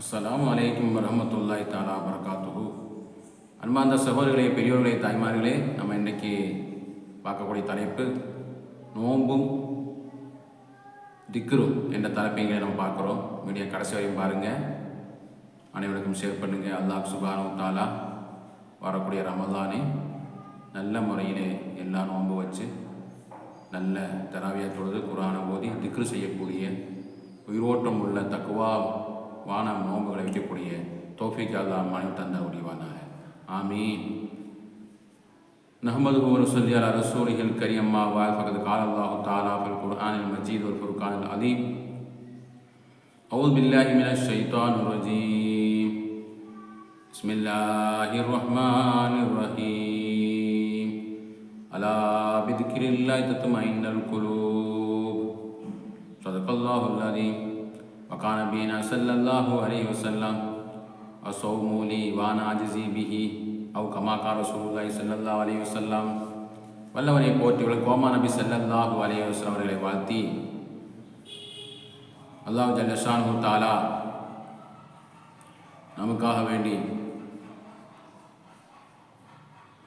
அஸ்லாம் வலைக்கம் வரமத்துல்லாய் தாலா வரகாத்துஹு அன்பார்ந்த சகோதரிகளே பெரியோர்களே தாய்மார்களே நம்ம இன்றைக்கி பார்க்கக்கூடிய தலைப்பு நோம்பும் திக்ரும் என்ற தலைப்பைங்களை நம்ம பார்க்குறோம். மீடியா கடைசி வரையும் பாருங்கள் அனைவருக்கும் ஷேர் பண்ணுங்கள் அல்லாஹ் சுபானு தாலா வரக்கூடிய ரமதானே நல்ல முறையிலே எல்லா நோன்பு வச்சு நல்ல தராவியா தொழுது குரானை ஓதி திக்ரு செய்யக்கூடிய உயிரோட்டம் உள்ள தக்குவா வான நோன்புகளை வைக்கக்கூடிய தோஃபிக் அல்லா மனைவி தந்த உரிவானாக ஆமீன் نحمده ونصلي على رسوله الكريم ما بعد فقد قال الله تعالى في القرآن المجيد والفرقان العظيم أعوذ بالله من الشيطان الرجيم بسم الله الرحمن الرحيم ألا بذكر الله تطمئن القلوب صدق الله العظيم وكان بنا صلى الله عليه وسلم الصوم لي وانا اجزي به او كما قال رسول الله صلى الله عليه وسلم வல்லவனை போற்றி கோமா நபி ஸல்லல்லாஹு அலைஹி வஸல்லம் அவர்களை வாழ்த்தி அல்லாஹ் ஜல்லஷானு தாலா நமக்காக வேண்டி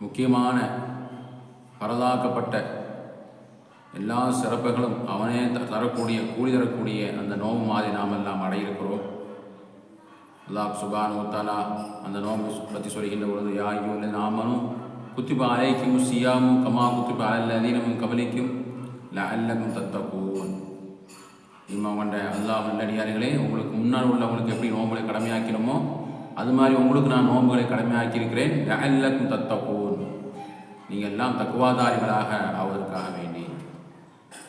முக்கியமான பரதாக்கப்பட்ட எல்லா சிறப்புகளும் அவனே த- தரக்கூடிய கூலி தரக்கூடிய அந்த நோம்பு மாதிரி நாம் எல்லாம் அடையிருக்கிறோம். அல்லாஹ் சுபான் தாலா அந்த நோம்பு பற்றி சொல்கின்ற பொழுது யா இல்லை நாமனும் குத்திப்பா அலைக்கும் சியாமும் கமா குத்திப்பா அல்ல அதீனமும் கவலிக்கும் ல அல்லக்கும் தத்தக்கூன் இம்மா கொண்ட அல்லாஹ் நல்லடியார்களே உங்களுக்கு முன்னால் உள்ளவங்களுக்கு எப்படி நோம்புகளை கடமையாக்கிறோமோ அது மாதிரி உங்களுக்கு நான் நோம்புகளை கடமையாக்கியிருக்கிறேன். ல அல்லக்கும் தத்தக்கூன் நீங்கள் எல்லாம் தக்குவாதாரிகளாக அவருக்காக வேண்டும்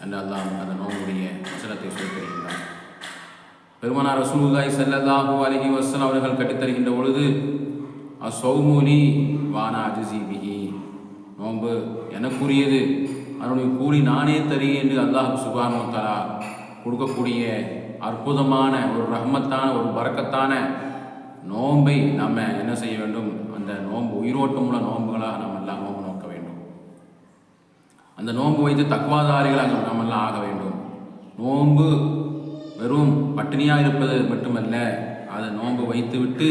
என்று அல்லாஹ் அந்த நோம்புடைய வசனத்தை சொல்லித்தருகின்றார் பெருமனார் ரசூலுல்லாஹி செல்லல்லாஹூ அலைஹி வசல் அவர்கள் கட்டித்தருகின்ற பொழுது அசௌமுலி வானா அஜிசிபிஹி நோன்பு எனக்குரியது. அதனுடைய கூலி நானே தருகிறேன் என்று அல்லாஹ் சுபானு தலா கொடுக்கக்கூடிய அற்புதமான ஒரு ரஹ்மத்தான ஒரு பரக்கத்தான நோன்பை நம்ம என்ன செய்ய வேண்டும்? அந்த நோன்பு உயிரோட்டமுள்ள நோன்புகளாக நம்ம எல்லாம் அந்த நோன்பு வைத்து தக்குவாதாரிகளாக நாமெல்லாம் ஆக வேண்டும். நோன்பு வெறும் பட்டினியாக இருப்பது மட்டுமல்ல அதை நோன்பு வைத்துவிட்டு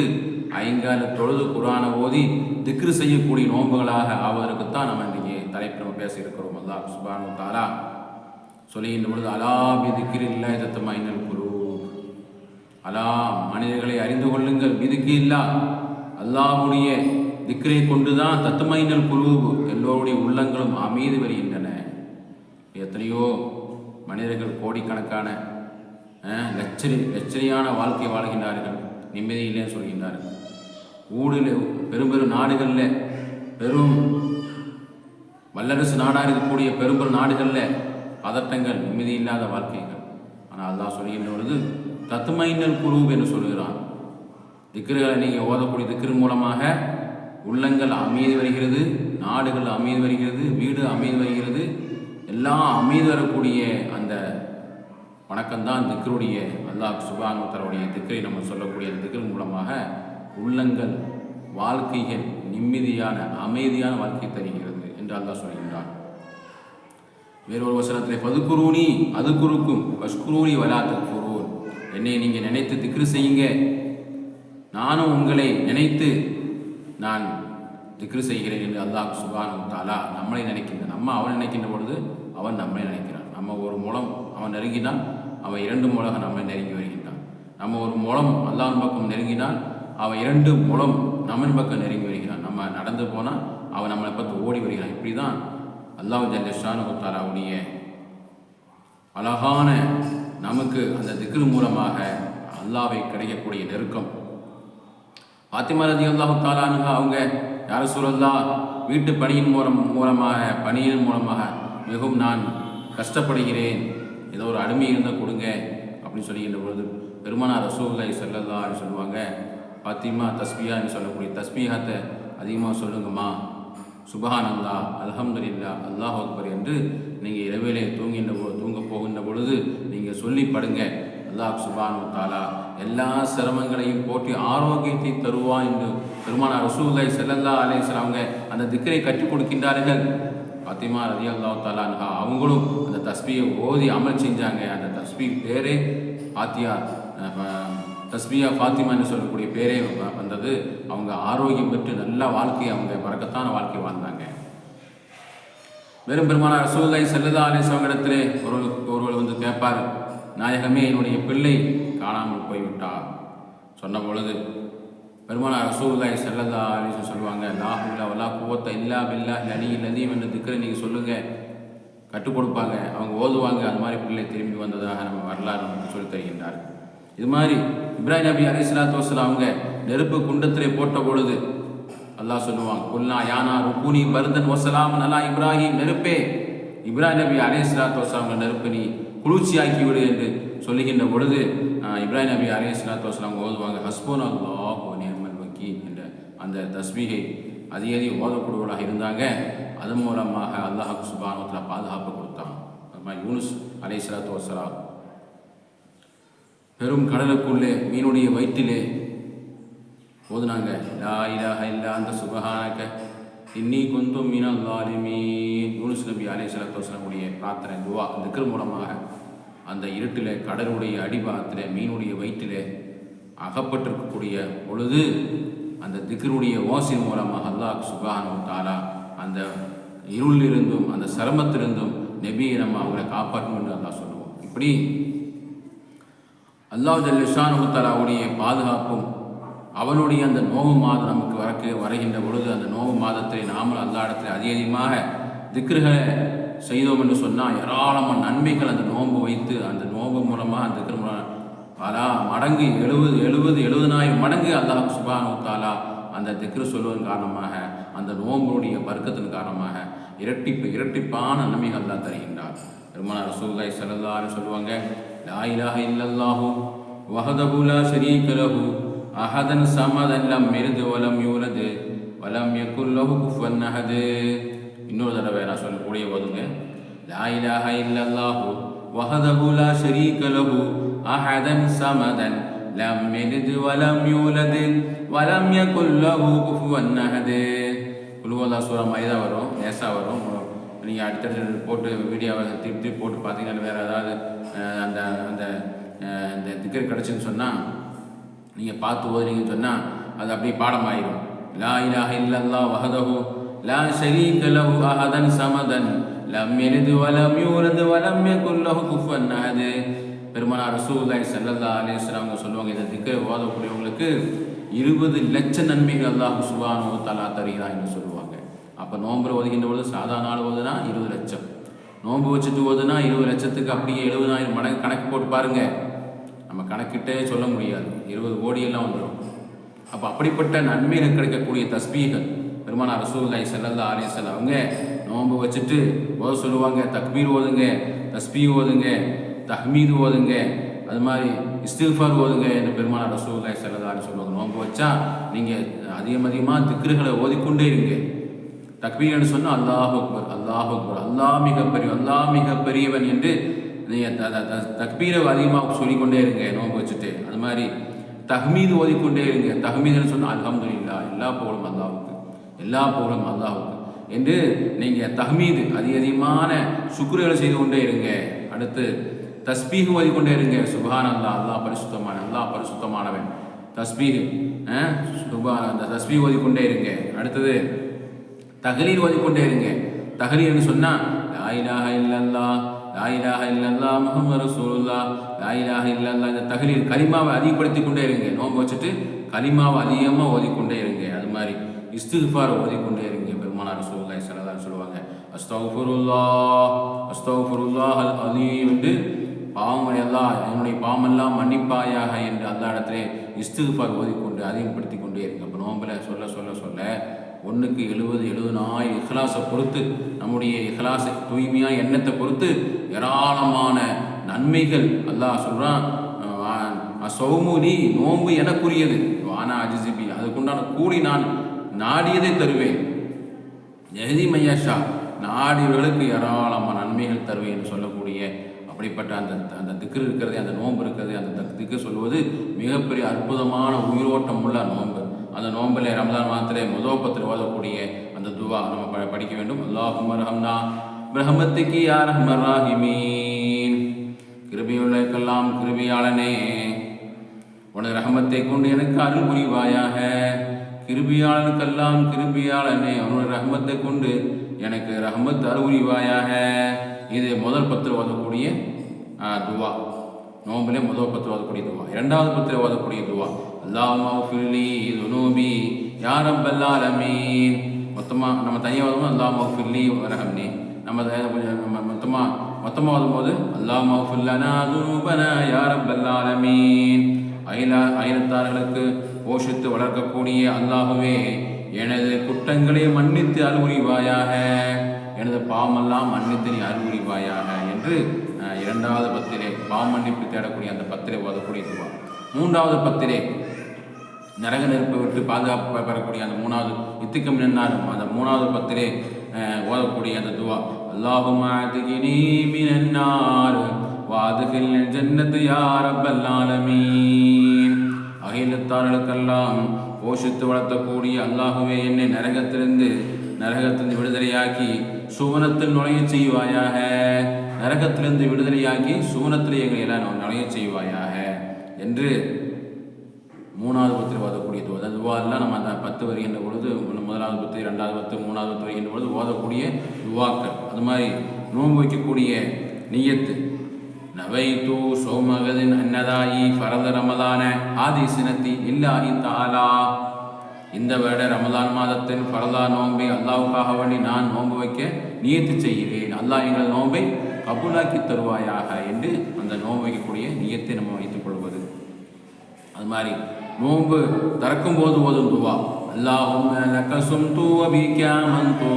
ஐங்கால தொழுது குரானை ஓதி திக்ரு செய்யக்கூடிய நோன்புகளாக ஆவதற்குத்தான் நம்ம இன்றைக்கி தலைப்பு நம்ம பேச இருக்கிறோம் அல்லாஹ் சுபானு தாலா சொல்லுகின்ற பொழுது அலாபி திக்ரு இல்லா இதத்து மைனல் குரு அலா மனிதர்களை அறிந்து கொள்ளுங்கள். மிதுக்கு இல்லா அல்லாவுடைய திக்கரை கொண்டுதான் தத்துமைனல் குழு எல்லோருடைய உள்ளங்களும் அமைதி வருகின்றன எத்தனையோ மனிதர்கள் கோடிக்கணக்கான லட்சரி லட்சரியான வாழ்க்கை வாழ்கின்றார்கள். நிம்மதியிலே சொல்கின்றார்கள். ஊடில் பெரும் பெரும் நாடுகளில் பெரும் வல்லரசு நாடாக இருக்கக்கூடிய பெரும் பெரும் நாடுகளில் பதட்டங்கள் நிம்மதி இல்லாத வாழ்க்கைகள். ஆனால் அல்லாஹ் சொல்கின்ற பொழுது தத்துமைனல் குழு என்று சொல்கிறான் திக்கர்களை நீங்கள் ஓதக்கூடிய திக்கர் மூலமாக உள்ளங்கள் அமைதி வருகிறது நாடுகள் அமைதி வருகிறது வீடு அமைதி வருகிறது. எல்லாம் அமைதி வரக்கூடிய அந்த வணக்கம்தான் திக்கருடைய அல்லாஹ் சுபானு திக்கரை திக்ரை நம்ம சொல்லக்கூடிய அந்த திக்கர் மூலமாக உள்ளங்கள் வாழ்க்கைகள் நிம்மதியான அமைதியான வாழ்க்கை தருகிறது என்று அல்லாஹ் சொல்கின்றான். வேறொரு வசனத்தில் பதுக்குருணி அது குறுக்கும் வஷ்குரூனி வலா தக்ஃபுரூன். என்னை நீங்கள் நினைத்து திக்ரு செய்யுங்க. நானும் உங்களை நினைத்து நான் திக்ரு செய்கிறேன் என்று அல்லாஹ் சுபானு தாலா நம்மளை நினைக்கின்ற நம்ம அவன் நினைக்கின்ற பொழுது அவன் நம்மளை நினைக்கிறான். நம்ம ஒரு மூலம் அவன் நெருங்கினான் அவன் இரண்டு மூலம் நம்மை நெருங்கி வருகின்றான். நம்ம ஒரு மூலம் அல்லாஹ் பக்கம் நெருங்கினால் அவன் இரண்டு மூலம் நம்மன் பக்கம் நெருங்கி வருகிறான். நம்ம நடந்து போனால் அவன் நம்மளை பார்த்து ஓடி வருகிறான். இப்படி தான் அல்லாஹ் ஜல்லஷானு தாலாவுடைய அழகான நமக்கு அந்த திக்ரு மூலமாக அல்லாவை கிடைக்கக்கூடிய நெருக்கம் ஃபாத்திமா ரதி அல்லாஹு தாலானுங்க அவங்க யார சூழல்லா வீட்டு பணியின் மூலம் மூலமாக பணியின் மூலமாக மிகவும் நான் கஷ்டப்படுகிறேன். ஏதோ ஒரு அடிமை இருந்தால் கொடுங்க அப்படின்னு சொல்லுகின்ற பொழுது பெருமானார் ரசூலை செல்லல்லா அப்படின்னு சொல்லுவாங்க. பாத்திமா தஸ்பியான்னு சொல்லக்கூடிய தஸ்பியாத்தை அதிகமாக சொல்லுங்கம்மா. சுபஹான் அல்லா அல்ஹம்துலில்லா அல்லாஹ் அக்பர் என்று நீங்கள் இரவிலே தூங்கின்ற போ தூங்க போகின்ற பொழுது நீங்கள் சொல்லி படுங்க. அல்லாஹ் சுபானு தாலா எல்லா சிரமங்களையும் போட்டி ஆரோக்கியத்தை தருவான் என்று பெருமான ரசூலை செல்லல்லா அலேசன் அவங்க அந்த திக்கரை கற்றுக் கொடுக்கின்றார்கள். பாத்திமா ரதி அல்லா தாலா அவங்களும் அந்த தஸ்பியை ஓதி அமல் செஞ்சாங்க. அந்த தஸ்பி பேரே பாத்தியா தஸ்பியா ஃபாத்திமா சொல்லக்கூடிய பேரே வந்தது. அவங்க ஆரோக்கியம் பெற்று நல்ல வாழ்க்கையை அவங்க வரக்கத்தான வாழ்க்கை வாழ்ந்தாங்க. வெறும் பெருமான ரசூலை செல்லதா இடத்துல ஒரு ஒருவர் வந்து கேட்பார். நாயகமே என்னுடைய பிள்ளை காணாமல் போய்விட்டார். சொன்ன பொழுது பெருமான ரசூல்லாய் செல்லதா அலிசன் சொல்லுவாங்க லாஹுல்லா வலா குவத்த இல்லா பில்லா லனி லதீம் என்ற திக்கரை நீங்கள் சொல்லுங்கள் கற்றுக் கொடுப்பாங்க. அவங்க ஓதுவாங்க. அது மாதிரி பிள்ளை திரும்பி வந்ததாக நம்ம வரலாறு நமக்கு சொல்லித் தருகின்றார் இது மாதிரி இப்ராஹிம் நபி அலி சலாத்து வசலாம் அவங்க நெருப்பு குண்டத்திலே போட்ட பொழுது அல்லாஹ் சொல்லுவாங்க குல்லா யானா ருக்குனி பருதன் வசலாம் நல்லா இப்ராஹிம் நெருப்பே. இப்ராஹிம் நபி அலி சலாத்து வசலாம் நெருப்பு நீ குளிர்ச்சியாக்கிவிடு என்று சொல்லுகின்ற பொழுது இப்ராஹிம் நபி அலி சலாத்து வஸ்லாம் ஓதுவாங்க ஹஸ்போன் அல்லா நேர்மல் வக்கி என்ற அந்த தஸ்மீகை அதிக அதிக ஓதக்கூடியவர்களாக இருந்தாங்க. அது மூலமாக அல்லாஹ் சுபானத்தில் பாதுகாப்பு கொடுத்தான். அது மாதிரி யூனுஸ் அலை சலாத்து வஸ்லாம். பெரும் கடலுக்குள்ளே மீனுடைய வயிற்றிலே ஓதுனாங்க லா இலாக இல்லா அந்த சுபஹானக்க இன்னி கொஞ்சம் மீனா லாலிமீன். யூனிஸ் நபி அலே சலாத்து வசலமுடைய பிரார்த்தனை துவா திக்கர் மூலமாக அந்த இருட்டிலே கடலுடைய அடிபாகத்தில் மீனுடைய வயிற்றிலே அகப்பட்டிருக்கக்கூடிய பொழுது அந்த திக்ருடைய ஓசின் மூலமாக அல்லாஹ் சுபானு தாலா அந்த இருளிலிருந்தும் அந்த சிரமத்திலிருந்தும் நெபியை நம்ம அவங்களை காப்பாற்றணும் என்று அல்லாஹ் சொல்லுவோம் இப்படி அல்லாஹ் ஜல்லிஷானு தாலாவுடைய பாதுகாப்பும் அவனுடைய அந்த நோவு மாதம் நமக்கு வரக்கு வருகின்ற பொழுது அந்த நோவு மாதத்தை நாமும் அந்த இடத்துல அதிக அதிகமாக திக்ருகளை செய்தோம் என்று சொன்னால் ஏராளமான நன்மைகள் அந்த நோன்பு வைத்து அந்த நோன்பு மூலமாக அந்த திக்ரு மூலம் பல மடங்கு எழுபது எழுபது எழுபதனாயிரம் மடங்கு அல்லாஹ் சுபானு தாலா அந்த திக்ரு சொல்வதன் காரணமாக அந்த நோம்புடைய பருக்கத்தின் காரணமாக இரட்டிப்பு இரட்டிப்பான நன்மைகள் அல்லா தருகின்றார். பெருமானார் ரசூலாய் ஸல்லல்லாஹு சொல்லுவாங்க லாயிலாக இலாஹ இல்லல்லாஹு வஹதஹு லா லஹு அஹதன் சமதன் லம் யலித் வலம் யூலத் வலம் யகுல் லஹு குஃபுவன் இன்னொரு தடவை நான் சொல்லக்கூடிய போதுங்க லா இலாஹ இல்லல்லாஹு வஹதஹு லா ஷரீக லஹு அஹதன் சமதன் லம் யலித் வலம் யூலத் வலம் யகுல் லஹு குஃபுவன் அஹத் குழுவல்லா சூறா மைதா வரும் நேசா வரும் நீங்கள் அடுத்தடுத்து போட்டு வீடியோவை திருப்பி போட்டு பார்த்தீங்கன்னா வேறு ஏதாவது அந்த அந்த இந்த திக்கர் கிடச்சுன்னு சொன்னால் நீங்கள் பார்த்து ஓதுனீங்கன்னு சொன்னால் அது அப்படியே பாடமாயிடும் லா இலாஹ இல்லல்லா வஹதஹு லா ஷரீக லஹு அஹதன் சமதன். லம் யலிது வலம் யூலது வலம் யகுல் லஹு குஃபன் அஹது. பெருமானார் ரசூலுல்லாஹி ஸல்லல்லாஹு அலைஹி வஸல்லம் அவங்க சொல்லுவாங்க இந்த திக்கரை ஓதக்கூடியவங்களுக்கு இருபது லட்ச நன்மைகள் அல்லாஹ் சுபானு தலா தருகிறான் என்று சொல்லுவாங்க. அப்போ நோம்பு ஓதுகின்ற பொழுது சாதாரண நாள் ஓதுனா இருபது லட்சம். நோன்பு வச்சுட்டு ஓதுனா இருபது லட்சத்துக்கு அப்படியே எழுபதாயிரம் மடங்கு கணக்கு போட்டு பாருங்கள் நம்ம கணக்கிட்டே சொல்ல முடியாது. இருபது கோடியெல்லாம் வந்துடும் அப்போ அப்படிப்பட்ட நன்மைகள் கிடைக்கக்கூடிய தஸ்பீகள் பெருமான ரசூல்லாய் ஸல்லல்லாஹு அலைஹி அவங்க நோன்பு வச்சுட்டு ஓத சொல்லுவாங்க தக்பீர் ஓதுங்க தஸ்பீ ஓதுங்க தஹ்மீது ஓதுங்க அது மாதிரி இஸ்திஃபார் ஓதுங்க என்று பெருமான ரசூல்லாய் ஸல்லல்லாஹு சொல்லுவாங்க. நோன்பு வச்சா நீங்கள் அதிகம் அதிகமாக திக்ருகளை ஓதிக்கொண்டே இருங்க. தக்பீர்னு சொன்னால் அல்லாஹ் அக்பர் அல்லாஹ் அக்பர் அல்லாஹ் மிக பெரிய அல்லாஹ் மிக பெரியவன் என்று நீங்கள் த த- த- தக்பீரை அதிகமாக சொல்லிக்கொண்டே இருங்க நோம்பு வச்சுட்டு. அது மாதிரி தஹ்மீது ஓதிக்கொண்டே இருங்க. தஹ்மீதுன்னு சொன்னால் அல்ஹம்துலில்லா எல்லா புகழும் அல்லாவுக்கு எல்லா புகழும் அல்லாவுக்கு என்று நீங்கள் தஹ்மீது அதிக அதிகமான சுக்ருகளை செய்து கொண்டே இருங்க. அடுத்து தஸ்பீஹ் ஓதிக்கொண்டே இருங்க. சுபான் அல்லாஹ் அல்லாஹ் பரிசுத்தமான அல்லா பரிசுத்தமானவன். தஸ்பீஹ் அஹ், சுபான் அந்த தஸ்பீஹ் ஓதிக்கொண்டே இருங்க. அடுத்தது தகலீர் ஓதிக்கொண்டே இருங்க. தகலீர்னு சொன்னால் லா இலாஹ லாயிலாக இல்லல்லா முகமது ரசூலுல்லா லாயிலாக இல்லல்லா இந்த தகலீர் கலிமாவை அதிகப்படுத்தி கொண்டே இருங்க. நோம்பு வச்சுட்டு கலிமாவை அதிகமாக ஓதிக்கொண்டே இருங்க. அது மாதிரி இஸ்திஃபார் ஓதிக்கொண்டே இருங்க. பெருமானார் ரசூலுல்லாஹி ஸல்லல்லாஹு சொல்லுவாங்க அஸ்தக்ஃபிருல்லாஹ் அஸ்தக்ஃபிருல்லாஹ் அல் அலீம் என்று பாவங்கள் எல்லாம் என்னுடைய பாவமெல்லாம் மன்னிப்பாயாக என்று அல்லா இடத்திலே இஸ்திஃபார் ஓதிக்கொண்டு அதிகப்படுத்தி கொண்டே இருக்கு அப்போ நோம்பில் சொல்ல சொல்ல சொல்ல ஒன்றுக்கு எழுபது எழுபது நாய் இஹ்லாஸை பொறுத்து நம்முடைய இஹ்லாஸை தூய்மையாக எண்ணத்தை பொறுத்து ஏராளமான நன்மைகள் அல்லாஹ் சொல்கிறான் சௌமுனி நோம்பு எனக்குரியது. வானா அஜிசிபி அதுக்குண்டான கூலி நான் நாடியதை தருவேன். எஹதி மையாஷா நாடியவர்களுக்கு ஏராளமான நன்மைகள் தருவேன் என்று சொல்லக்கூடிய அப்படிப்பட்ட அந்த அந்த திக்கு இருக்கிறது அந்த நோன்பு இருக்கிறது அந்த தக் திக்கு சொல்வது மிகப்பெரிய அற்புதமான உயிரோட்டம் உள்ள நோன்பு. அந்த நோம்பில் ரமதான் மாதத்திலே முதோப்பத்தில் ஓதக்கூடிய அந்த துவா நம்ம ப- படிக்க வேண்டும். அல்லாஹும் ரஹம்னா பிரஹமத்துக்கு யார் ரஹ்மர் ராஹிமீன். கிருபியுள்ளக்கெல்லாம் கிருபியாளனே. உனது ரஹமத்தை கொண்டு எனக்கு அருள் புரிவாயாக. கிருபியாளனுக்கெல்லாம் கிருபியாளனே. உனது ரஹமத்தை கொண்டு எனக்கு ரஹமத் அருள் இது முதல் பத்தில் ஓதக்கூடிய துவா. நோம்பிலே முதல் பத்தில் ஓதக்கூடிய துவா. இரண்டாவது பத்தில் ஓதக்கூடிய துவா. அல்லாஹ் ஃபிர்லி துனூபி யாரம் பல்லாலமீன் மொத்தமாக நம்ம தனியாக ஓதும்போது அல்லாஹ் ஃபில்லி வரஹம்னி நம்ம கொஞ்சம் நம்ம மொத்தமாக மொத்தமாக ஓதும்போது அல்லாஹ் மஃபுல்லனா துனூபனா யாரம் பல்லாலமீன் அயல அயலத்தார்களுக்கு போஷித்து வளர்க்கக்கூடிய அல்லாஹுவே எனது குற்றங்களை மன்னித்து அருள்புரிவாயாக எனது பாவமெல்லாம் மன்னித்து நீ அருள்புரிவாயாக என்று அஹ், இரண்டாவது பத்திரே பாவம் மன்னிப்பு தேடக்கூடிய அந்த பத்திரை ஓதக்கூடிய துவா. மூன்றாவது பத்திரே நரக நெருப்பை விட்டு பாதுகாப்பு பெறக்கூடிய அந்த மூணாவது இத்துக்கம் நின்னார் அந்த மூணாவது பத்திலே அஹ், ஓதக்கூடிய அந்த துவா. அல்லாஹுமாதிகினி மினன்னார். வாதுகில் ஜன்னத்து யார் அகிலத்தார்களுக்கெல்லாம் போஷித்து வளர்த்தக்கூடிய அல்லாஹுவே என்னை நரகத்திலிருந்து நரகத்திலிருந்து விடுதலையாக்கி சுவனத்தில் நுழைய செய்வாயாக. நரகத்திலிருந்து விடுதலையாக்கி சுவனத்தில் எங்களை எல்லாம் நுழைய செய்வாயாக என்று மூணாவது பத்தில் ஓதக்கூடிய துவா துவாலாம் நம்ம அந்த பத்து வருகின்ற பொழுது முதலாவது பத்து ரெண்டாவது பத்து மூணாவது பத்து வருகின்ற பொழுது ஓதக்கூடிய துவாக்கள். அது மாதிரி நோன்பு வைக்கக்கூடிய நீயத்து. நவைத்து சோமகதின் அன்னதாயி ஃபரத ரமதான ஆதி சினத்தி இல்லாஹி தாலா இந்த வருட ரமதான் மாதத்தின் ஃபரதா நோன்பை அல்லாவுக்காக வேண்டி நான் நோன்பு வைக்க நியத்து செய்கிறேன். அல்லாஹ் எங்கள் நோன்பை கபூலாக்கி தருவாயாக என்று அந்த நோன்பு வைக்கக்கூடிய நியத்தை நம்ம வைத்துக் கொள்வது. அது மாதிரி நோன்பு திறக்கும் போது ஓதும் துவா. அல்லாஹும் லக்க சும்து வபிக அமன்து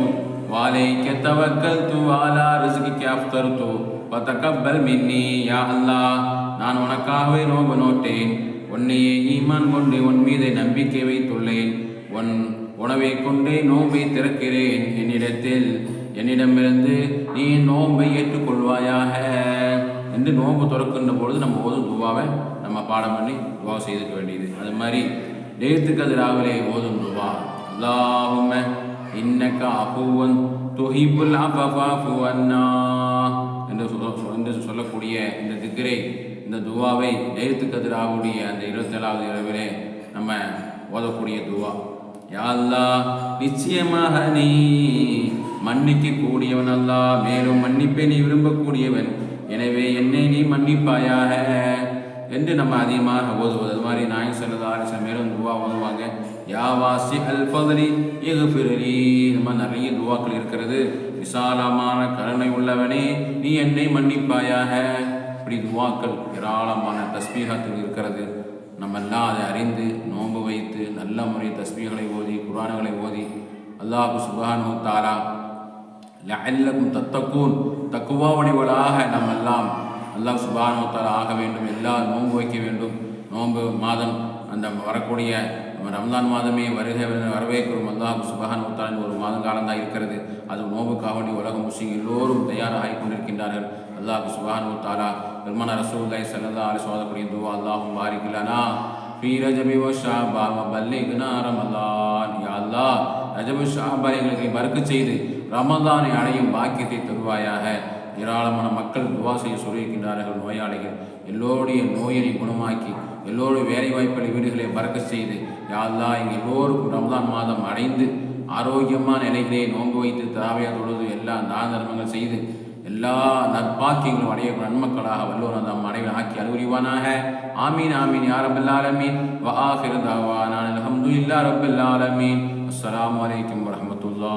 வாலைக்க தவக்கல்து அலா ரிஸ்கிக்க அஃப்தர்து ஃபதகப்பல் மின்னி யா அல்லாஹ் நான் உனக்காகவே நோன்பு நோட்டேன். உன்னையே ஈமான் கொண்டு உன் மீது நம்பிக்கை வைத்துள்ளேன். உன் உணவை கொண்டே நோன்பை திறக்கிறேன் என்னிடத்தில். என்னிடமிருந்து நீ நோன்பை ஏற்றுக்கொள்வாயாக. என்று நோன்பு திறக்கின்ற பொழுது நம்ம ஓதும் துவாவை நம்ம பாடம் பண்ணி துவா செய்துக்க வேண்டியது. அது மாதிரி டெய்லிக்கு அது ராவிலே ஓதும் துவா. அல்லாஹுமே இன்னக்க அபுவன் துஹிபுல் அஃபஃபாஃபு அன்னா என்று என்று சொல்லக்கூடிய இந்த திக்கரை இந்த துவாவை டேத்துக்கு அதிராவுடைய அந்த இருபத்தேழாவது இரவிலே நம்ம ஓதக்கூடிய துவா. யாழ்லா நிச்சயமாக நீ மன்னிக்க கூடியவன் அல்லாஹ் மேலும் மன்னிப்பை நீ விரும்பக்கூடியவன். எனவே என்னை நீ மன்னிப்பாயாக. என்று நம்ம அதிகமாக ஓதுவது. அது மாதிரி நாய் மேலும் துவா ஓதுவாங்க. யாவாசி அல் ஃபதலி இகுஃபிரலி நிறைய துவாக்கள் இருக்கிறது. விசாலமான கருணை உள்ளவனே நீ என்னை மன்னிப்பாயாக. இப்படி துவாக்கள் ஏராளமான தஸ்மீகத்தில் இருக்கிறது. நம்ம எல்லாம் அதை அறிந்து நோன்பு வைத்து நல்ல முறை தஸ்மீகளை ஓதி குரான்களை ஓதி அல்லாஹு சுபானு தாரா லஅல்லக்கும் தத்தக்கூன் தக்குவாவடிவளாக நம்ம எல்லாம் அல்லாஹ் சுபானு ஆக வேண்டும் எல்லா நோன்பு வைக்க வேண்டும். நோன்பு மாதம் அந்த வரக்கூடிய நம்ம ரம்ஜான் மாதமே வருகை வரவேற்கிறோம் அல்லாஹ் சுபஹான் முத்தாலின் ஒரு மாதம் காலந்தான் இருக்கிறது. அது நோவுக்காக வேண்டி உலக முஸ்லீம் எல்லோரும் தயாராகி கொண்டிருக்கின்றார்கள். அல்லாஹ் சுபஹான் முத்தாலா பெருமான ரசூல்லாய் சல்லா அலி சோதக்கூடிய துவா அல்லாஹும் பாரிக்கலானா பீ ரஜபி ஓ ஷாபா பல்லிகுனா ரமலான். யா அல்லா ரஜபு ஷாபா எங்களுக்கு மறுக்க செய்து ரமதானை அடையும் பாக்கியத்தை தருவாயாக. ஏராளமான மக்கள் துவா செய்ய சொல்லியிருக்கின்றார்கள் நோயாளிகள். எல்லோருடைய நோயை குணமாக்கி எல்லோருடைய வேலை வாய்ப்புகளை வீடுகளை பறக்க செய்து யாழ்லா இங்கே எங்கள் எல்லோருக்கும் ரம்தான் மாதம் அடைந்து ஆரோக்கியமான நிலைகளை நோன்பு வைத்து தாவையா தொழுது எல்லா தான தர்மங்கள் செய்து எல்லா நற்பாக்கியங்களும் அடைய நன்மக்களாக வல்லோர் அந்த அனைவரும் ஆக்கி அறிவுரிவானாக ஆமீன் ஆமீன் யா ரப்பல் ஆலமீன். வ ஆஹிரு தாவானா இல்லா ரப்பில் ஆலமீன். அஸ்லாம் வலைக்கம் வரமத்துல்லா